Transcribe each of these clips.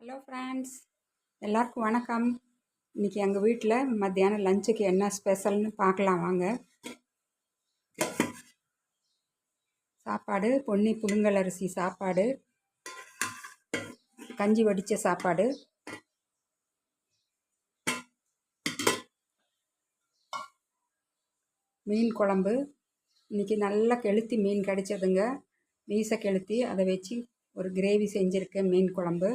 Hello friends எல்லாருக்கும் வணக்கம். இன்றைக்கி எங்கள் வீட்டில் மத்தியானம் லஞ்சுக்கு என்ன ஸ்பெஷல்னு பார்க்கலாம் வாங்க. சாப்பாடு பொன்னி புழுங்கல் அரிசி சாப்பாடு கஞ்சி வடித்த சாப்பாடு. மீன் குழம்பு. இன்றைக்கி நல்லா கெளுத்தி மீன் கிடைச்சதுங்க. மீசை கெளுத்தி அதை வச்சு ஒரு கிரேவி செஞ்சுருக்கேன் மீன் குழம்பு.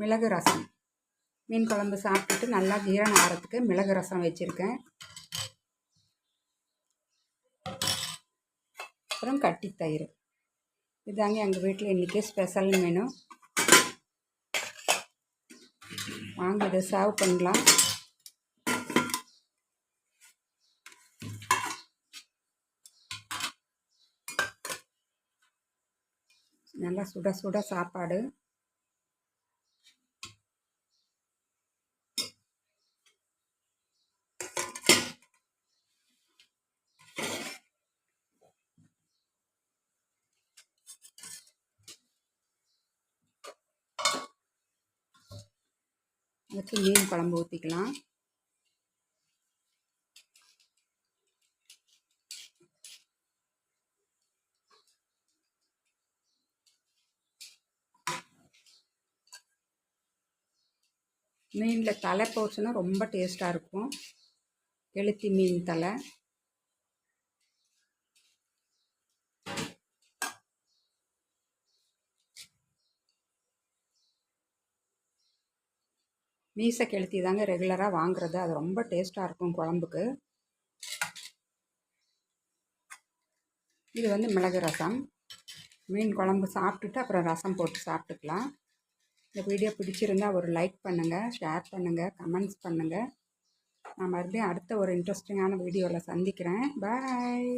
மிளகு ரசம். மீன் குழம்பு சாப்பிட்டுட்டு நல்லா ஜீரணம் ஆகிறதுக்கு மிளகு ரசம் வச்சுருக்கேன். அப்புறம் கட்டி தயிர் இதாங்க எங்கள் வீட்டில் இன்றைக்கி ஸ்பெஷல் மெனு வாங்க இதை சர்வ் பண்ணலாம். நல்லா சுட சுட சாப்பாடு. வச்சு மீன் குழம்பு ஊற்றிக்கலாம் மீனில் தலை போச்சுன்னா ரொம்ப டேஸ்ட்டாக இருக்கும். கெளுத்தி மீன் தலை. மீசை கெளுத்தி தாங்க ரெகுலராக வாங்குறது. அது ரொம்ப டேஸ்ட்டாக இருக்கும் குழம்புக்கு. இது வந்து மிளகு ரசம். மீன் குழம்பு சாப்பிட்டுட்டு அப்புறம் ரசம் போட்டு சாப்பிட்டுக்கலாம். இந்த வீடியோ பிடிச்சிருந்தால் ஒரு லைக் பண்ணுங்கள் ஷேர் பண்ணுங்கள் கமெண்ட்ஸ் பண்ணுங்கள் நான் மறுபடியும் அடுத்த ஒரு இன்ட்ரெஸ்டிங்கான வீடியோவில் சந்திக்கிறேன். பாய்